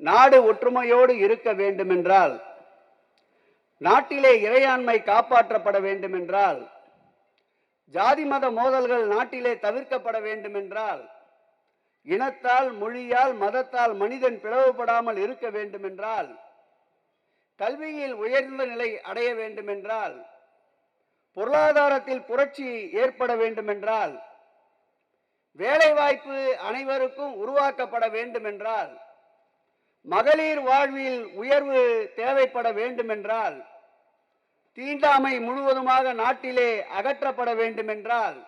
நாடு ஒற்றுமையோடு இருக்க வேண்டுமென்றால் நாட்டிலே இறையாண்மை காப்பாற்றப்பட வேண்டுமென்றால் ஜாதி மத மோதல்கள் நாட்டிலே தவிர்க்கப்பட வேண்டுமென்றால் இனத்தால் மொழியால் மதத்தால் மனிதன் பிளவுபடாமல் இருக்க வேண்டுமென்றால் கல்வியில் உயர்ந்த நிலை அடைய வேண்டுமென்றால் பொருளாதாரத்தில் புரட்சி ஏற்பட வேண்டுமென்றால் வேலைவாய்ப்பு அனைவருக்கும் உருவாக்கப்பட வேண்டுமென்றால் மகளிர் வாழ்வில் உயர்வு தேவைப்பட வேண்டுமென்றால் தீண்டாமை முழுவதுமாக நாட்டிலே அகற்றப்பட வேண்டுமென்றால்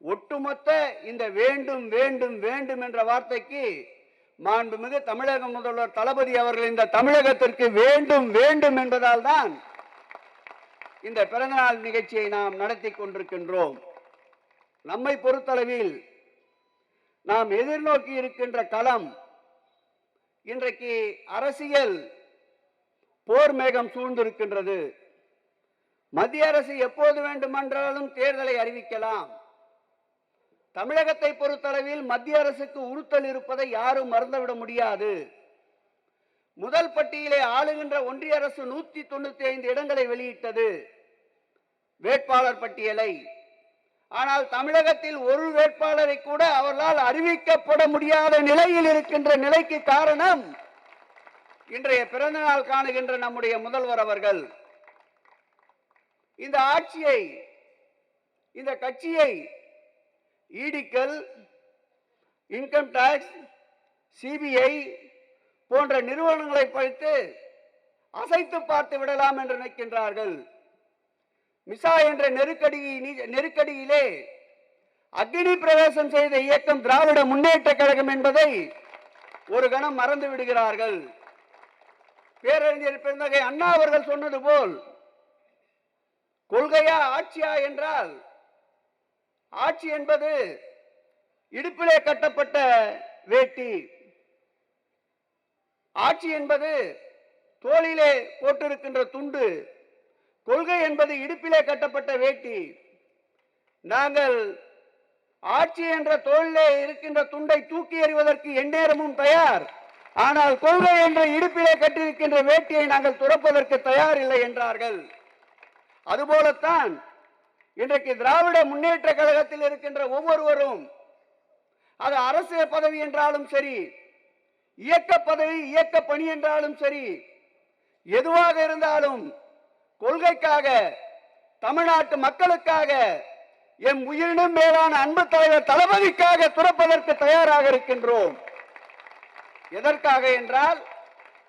ஒட்டுமொத்த இந்த வேண்டும் வேண்டும் வேண்டும் என்ற வார்த்தைக்கு மாண்புமிகு தமிழக முதல்வர் தளபதி அவர்கள் இந்த தமிழகத்திற்கு வேண்டும் வேண்டும் என்பதால் தான் இந்த பிறந்தநாள் நிகழ்ச்சியை நாம் நடத்தி கொண்டிருக்கின்றோம். நம்மை பொறுத்தளவில் நாம் எதிர்நோக்கி இருக்கின்ற களம் இன்றைக்கு அரசியல் போர் மேகம் சூழ்ந்திருக்கின்றது. மத்திய அரசு எப்போது வேண்டுமென்றாலும் தேர்தலை அறிவிக்கலாம். தமிழகத்தை பொறுத்தளவில் மத்திய அரசுக்கு உறுத்தல் இருப்பதை யாரும் மறந்துவிட முடியாது. முதல் பட்டியலே ஆளுகின்ற ஒன்றிய அரசு நூத்தி தொண்ணூத்தி ஐந்து இடங்களை வெளியிட்டது. வேட்பாளர் பட்டியலை. ஆனால் தமிழகத்தில் ஒரு வேட்பாளரை கூட அவர்களால் அறிவிக்கப்பட முடியாத நிலையில் இருக்கின்ற நிலைக்கு காரணம் இன்றைய பிறந்த நாள் காணுகின்ற நம்முடைய முதல்வர் அவர்கள். இந்த ஆட்சியை இந்த கட்சியை ஈடிக்கல் இன்கம் டாக்ஸ் சிபிஐ போன்ற நிறுவனங்களை பழித்து அசைத்து பார்த்து விடலாம் என்று நினைக்கின்றார்கள். மிசா என்ற நெருக்கடி நெருக்கடியிலே அக்னி பிரவேசம் செய்த இயக்கம் திராவிட முன்னேற்ற கழகம் என்பதை ஒரு கணம் மறந்து விடுகிறார்கள். பேரறிஞர் பெருந்தகை அண்ணா அவர்கள் சொன்னது போல் கொள்கையா ஆட்சியா என்றால் ஆட்சி என்பது இடுப்பிலே கட்டப்பட்ட வேட்டி. ஆட்சி என்பது தோளிலே போட்டிருக்கின்ற துண்டு. கொள்கை என்பது இடுப்பிலே கட்டப்பட்ட வேட்டி. நாங்கள் ஆட்சி என்ற தோளிலே இருக்கின்ற துண்டை தூக்கி எறிவதற்கு எந்நேரமும் தயார். ஆனால் கொள்கை என்ற இடுப்பிலே கட்டிருக்கின்ற வேட்டியை நாங்கள் துறப்பதற்கு தயார் இல்லை என்றார்கள். அதுபோலத்தான் இன்றைக்கு திராவிட முன்னேற்ற கழகத்தில் இருக்கின்ற ஒவ்வொருவரும் அது அரசு பதவி என்றாலும் சரி இயக்க பதவி இயக்க பணி என்றாலும் சரி எதுவாக இருந்தாலும் கொள்கைக்காக தமிழ்நாட்டு மக்களுக்காக எம் உயிரினும் மேலான அன்பு தலைவர் தளபதிக்காக துறப்பதற்கு தயாராக இருக்கின்றோம். எதற்காக என்றால்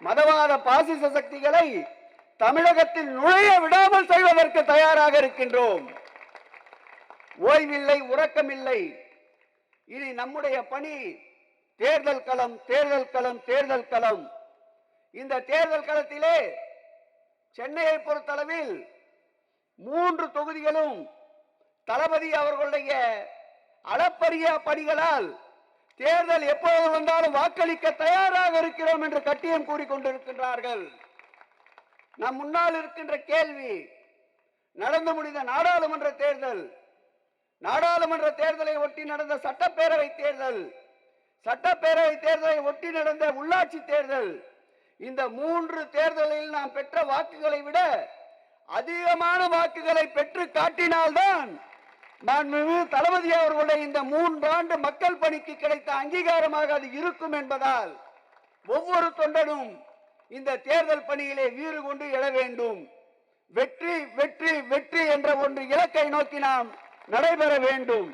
மதவாத பாசிச சக்திகளை தமிழகத்தில் நுழைய விடாமல் செய்வதற்கு தயாராக இருக்கின்றோம். ஓய்வில்லை உறக்கமில்லை. இனி நம்முடைய பணி தேர்தல் களம் தேர்தல் களம் தேர்தல் களம். இந்த தேர்தல் களத்திலே சென்னையை பொறுத்தளவில் மூன்று தொகுதிகளும் தளபதி அவர்களுடைய அளப்பரிய பணிகளால் தேர்தல் எப்போது வந்தாலும் வாக்களிக்க தயாராக இருக்கிறோம் என்று கட்டியம் கூறிக்கொண்டிருக்கின்றார்கள் நம் முன்னால் இருக்கின்ற கேள்வி நடந்து முடிந்த நாடாளுமன்ற தேர்தல் நாடாளுமன்ற தேர்தலை ஒட்டி நடந்த சட்டப்பேரவை தேர்தல் சட்டப்பேரவை தேர்தலை ஒட்டி நடந்த உள்ளாட்சி தேர்தல் இந்த மூன்று தேர்தலில் நாம் பெற்ற வாக்குகளை விட அதிகமான வாக்குகளை பெற்று காட்டினால்தான் மாண்புமிகு தளபதி அவர்களுடைய இந்த மூன்றாண்டு மக்கள் பணிக்கு கிடைத்த அங்கீகாரமாக அது இருக்கும் என்பதால் ஒவ்வொரு தொண்டனும் இந்த தேர்தல் பணியிலே வீறு கொண்டு எழ வேண்டும். வெற்றி வெற்றி வெற்றி என்ற ஒன்று இலக்கை நோக்கி நாம் நடைபெற வேண்டும்.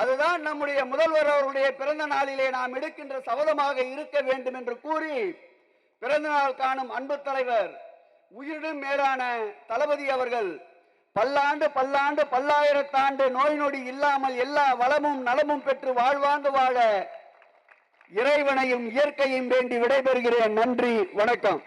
அதுதான் நம்முடைய முதல்வர் அவருடைய பிறந்த நாளிலே நாம் எடுக்கின்ற சபதமாக இருக்க வேண்டும் என்று கூறி பிறந்தநாள் காணும் அன்பு தலைவர் உயிருடன் மேலான தளபதி அவர்கள் பல்லாண்டு பல்லாண்டு பல்லாயிரத்தாண்டு நோய் நொடி இல்லாமல் எல்லா வளமும் நலமும் பெற்று வாழ்வாங்கு வாழ இறைவனையும் இயற்கையும் வேண்டி விடைபெறுகிறேன். நன்றி வணக்கம்.